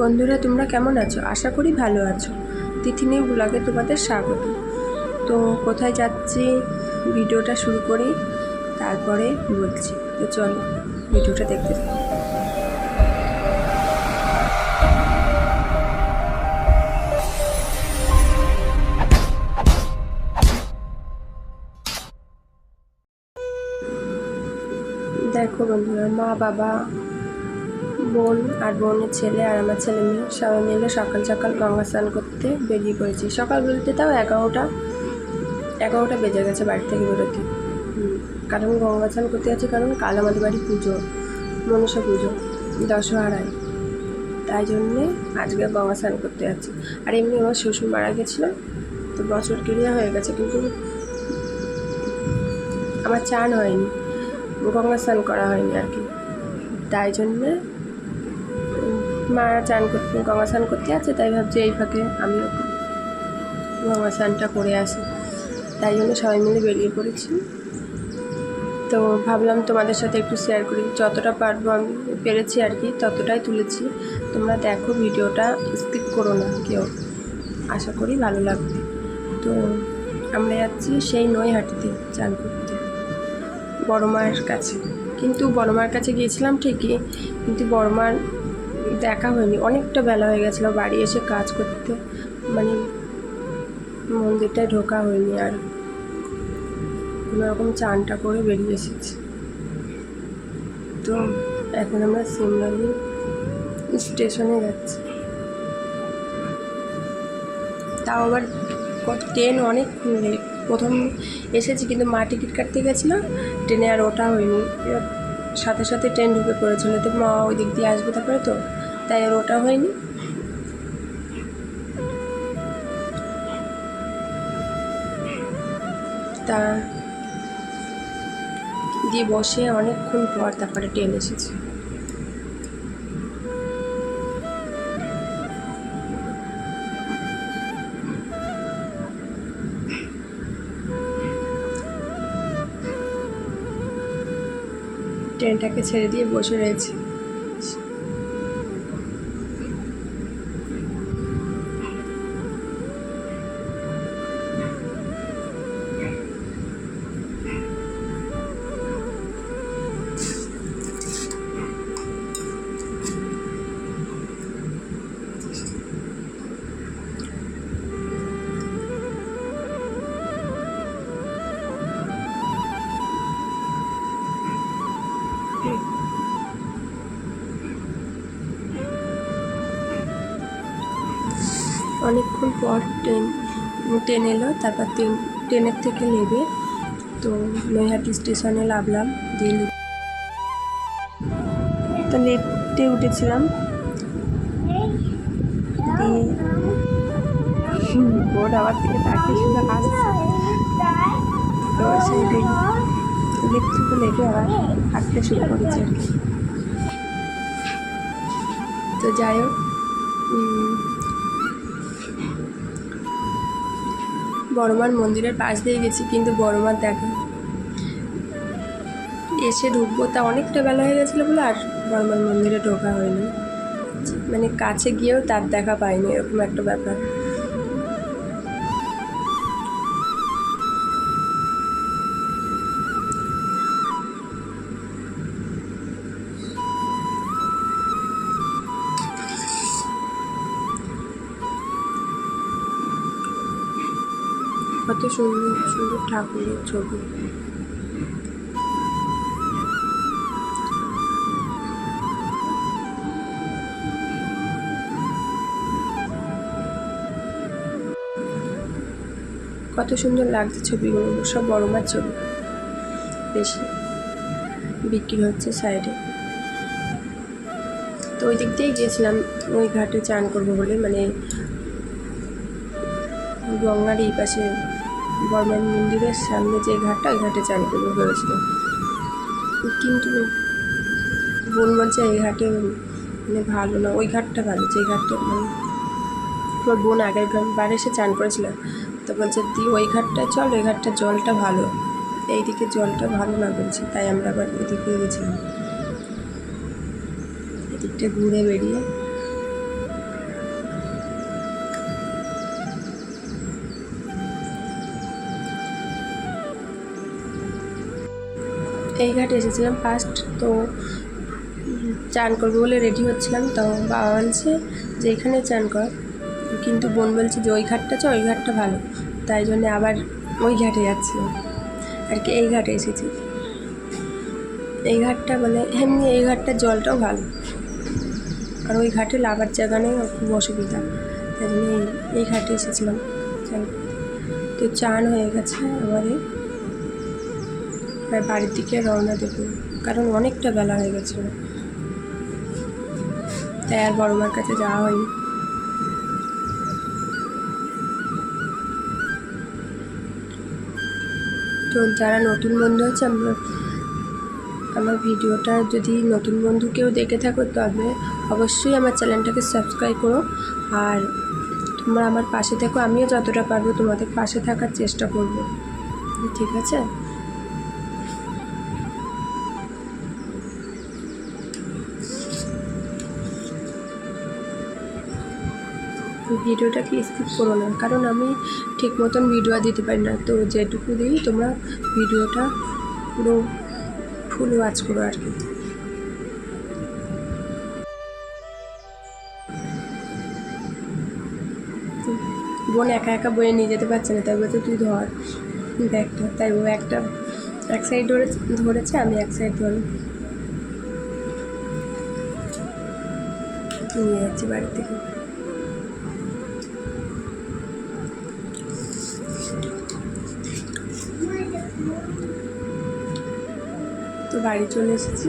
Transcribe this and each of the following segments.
বন্ধুরা, তোমরা কেমন আছো? আশা করি ভালো আছো। তিথিনি ব্লগে তোমাদের স্বাগত। তো কোথায় যাচ্ছি? ভিডিওটা শুরু করি, তারপরে বলছি। তো চলো, ভিডিওটা দেখতে থাকো। দেখো বন্ধুরা মা বাবা বোন আর বোনের ছেলে আর আমার ছেলে মেয়ে সবাই মিলে সকাল সকাল গঙ্গা স্নান করতে বেরিয়ে পড়েছি। সকাল বলতে তাও এগারোটা এগারোটা বেজে গেছে বাড়ি থেকে বেরোতে। কারণ গঙ্গা স্নান করতে যাচ্ছি কারণ কাল আমাদের বাড়ি পুজো, মনসা পুজো, দশহারায়। তাই জন্যে আজকে গঙ্গা স্নান করতে যাচ্ছি। আর এমনি আমার শ্বশুর মারা গেছিল, তো বছর ক্রিয়া হয়ে গেছে কিন্তু আমার চান হয়নি, গঙ্গা স্নান করা হয়নি আর কি। তাই জন্যে মা চান করতে গঙ্গা স্নান করতে আছে, তাই ভাবছি এই ফাঁকে আমিও গঙ্গা স্নানটা করে আসি। তাই জন্য সবাই মিলে বেরিয়ে পড়েছি। তো ভাবলাম তোমাদের সাথে একটু শেয়ার করি। যতটা পারব আমি পেরেছি আর কি, ততটাই তুলেছি। তোমরা দেখো ভিডিওটা স্কিপ করো না কেউ। আশা করি ভালো লাগবে। তো আমরা যাচ্ছি সেই নৈহাটিতে চান করতে, বড় মায়ের কাছে। কিন্তু বড় মায়ের কাছে গিয়েছিলাম ঠিকই, কিন্তু বড় মার দেখা হয়নি। অনেকটা বেলা হয়ে গেছিল, বাড়ি এসে কাজ করতে। মানে মন্দিরটায় ঢোকা হয়নি আর। কোনো রকম চানটা করে বেরিয়ে এসেছি। তো এখন আমরা সিমলালি স্টেশনে যাচ্ছি। তাও আবার ট্রেন অনেক প্রথম এসেছি কিন্তু মা টিকিট কাটতে গেছিল, ট্রেনে আর ওটা হয়নি। সাথে সাথে ট্রেন ঢুকে পড়েছিল। তো মা ওই দিক দিয়ে আসবে তারপরে তো? তাই আর ওটা হয়নি? তা দিয়ে বসে অনেকক্ষণ পর তারপরে ট্রেন এসেছে। ট্রেনটাকে ছেড়ে দিয়ে বসে রয়েছে। অনেকক্ষণ পর ট্রেন ট্রেন এলো, তারপর ট্রেন ট্রেনের থেকে নেবে। তো নৈহাটি স্টেশনে নামলাম দিয়ে তো লেটে উঠেছিলাম। দিয়ে বোর্ড আবার থেকে তাকিয়ে শুধু হাসছে। তো সেই লিফট থেকে লেগে আবার হাঁটতে শুরু করেছে তো যাই হোক বড়মার মন্দিরের পাশ দিয়ে গেছি, কিন্তু বড়মার দেখা এসে ঢুকবো তা অনেকটা বেলা হয়ে গেছিল বলে আর বড়মার মন্দিরে ঢোকা হয়নি। মানে কাছে গিয়েও তার দেখা পাইনি, এরকম একটা ব্যাপার। কত সুন্দর সুন্দর ঠাকুরের ছবি। কত সুন্দর লাগছে ছবিগুলো, সব বড় মার ছবি। বেশি বিক্রি হচ্ছে সাইডে। তো ওই দিক দিয়েই গিয়েছিলাম, ওই ঘাটে চান করব বলে মানে গঙ্গার এই পাশে বর্মান মন্দিরের সামনে যে ঘাটটা ওই ঘাটে চান করব ভেবেছিলাম। কিন্তু বোন বলছে এই ঘাটে মানে ভালো না, ওই ঘাটটা ভালো, যে ঘাটটা মানে তোর বোন আগের বার এসে চান করেছিল। তো বলছে, দি, ওই ঘাটটা চল, ওই ঘাটটা জলটা ভালো। এইদিকে জলটা ভালো না, বলছে, তাই আমরা আবার এদিকে গেছিলাম। এদিকটা ঘুরে বেরিয়ে এই ঘাটে এসেছিলাম ফার্স্ট তো চান করব বলে রেডি হচ্ছিলাম, তো বাবা বলছে যে এখানে চান কর। কিন্তু বোন বলছে যে ওই ঘাটটা আছে ওই ঘাটটা ভালো। তাই জন্য আবার ওই ঘাটে যাচ্ছিলাম। আর কি এই ঘাটে এসেছি। এই ঘাটটা মানে এমনি এই ঘাটটার জলটাও ভালো। আর ওই ঘাটে লাগার জায়গা নেই খুব অসুবিধা। তাই জন্য এই এই ঘাটে এসেছিলাম। চান তো চান হয়ে গেছে আমাদের এবার বাড়ির দিকে রওনা দেবো, কারণ অনেকটা বেলা হয়ে গেছে। তাই আর বড় মার কাছে যাওয়া হয়নি। তো যারা নতুন বন্ধু আছে, আমরা আমার ভিডিওটা যদি নতুন বন্ধু কেউ দেখে থাকো, তবে অবশ্যই আমার চ্যানেলটাকে সাবস্ক্রাইব করো। আর তোমরা আমার পাশে থেকো, আমিও যতটা পারব তোমাদের পাশে থাকার চেষ্টা করব। ঠিক আছে? ভিডিওটাকে স্কিপ করো না? কারণ আমি ঠিক মতন ভিডিও দিতে পারি না। তো যেটুকু দিই, তোমরা ভিডিওটা পুরো ফুল ওয়াচ করো আর কি। বোন একা একা বয়ে নিয়ে যেতে পারছে না, তাই বলছে, তুই ধর, ব্যাগটা। তাই ও একটা, এক সাইড ধরে, ধরেছে, আমি এক সাইড ধরে নিয়ে যাচ্ছি বাড়ি থেকে। বাড়ি চলে এসেছি।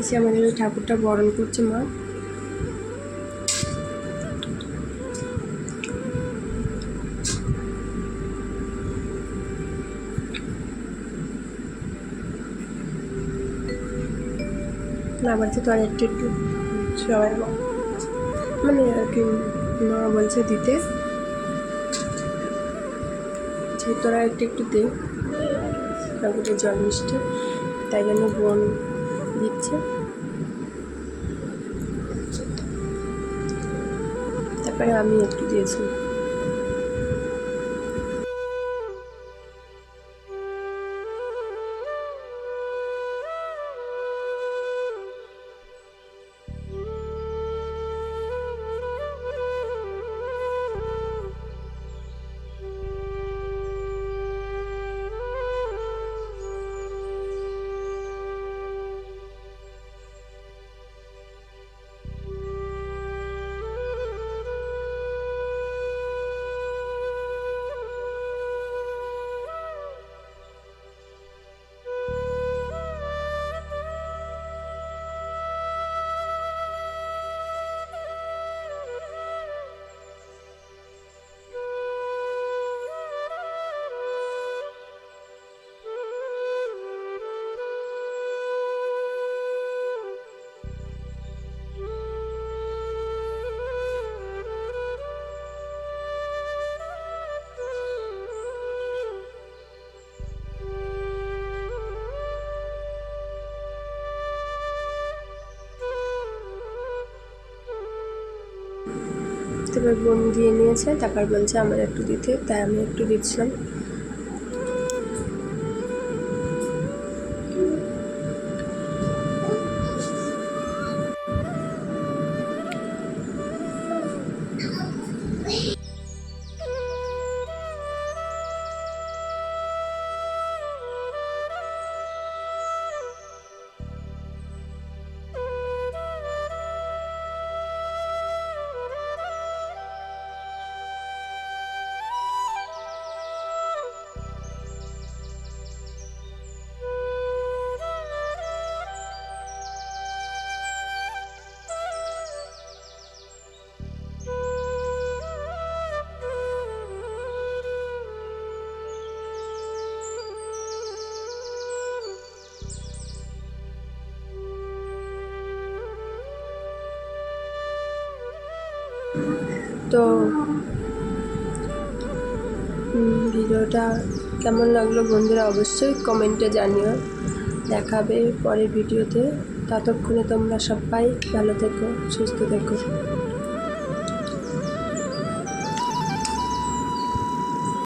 এসে আমাদের ওই ঠাকুরটা বরণ করছে মা। বলছে তো আর একটু সবাই মানে আর কি মা বলছে দিতে। যে তোরা একটু একটু দে ঠাকুরের জল মিষ্টি তাই জন্য বোন দিচ্ছে। তারপরে আমি একটু দিয়েছি। তারপর বোন দিয়ে নিয়েছে তারপর বলছে আমার একটু দিতে তাই আমি একটু দিচ্ছিলাম। তো ভিডিওটা কেমন লাগল বন্ধুরা অবশ্যই কমেন্টে জানিও। দেখাবে পরের ভিডিওতে। ততক্ষণে তোমরা সবাই ভালো থেকো, সুস্থ থেকো।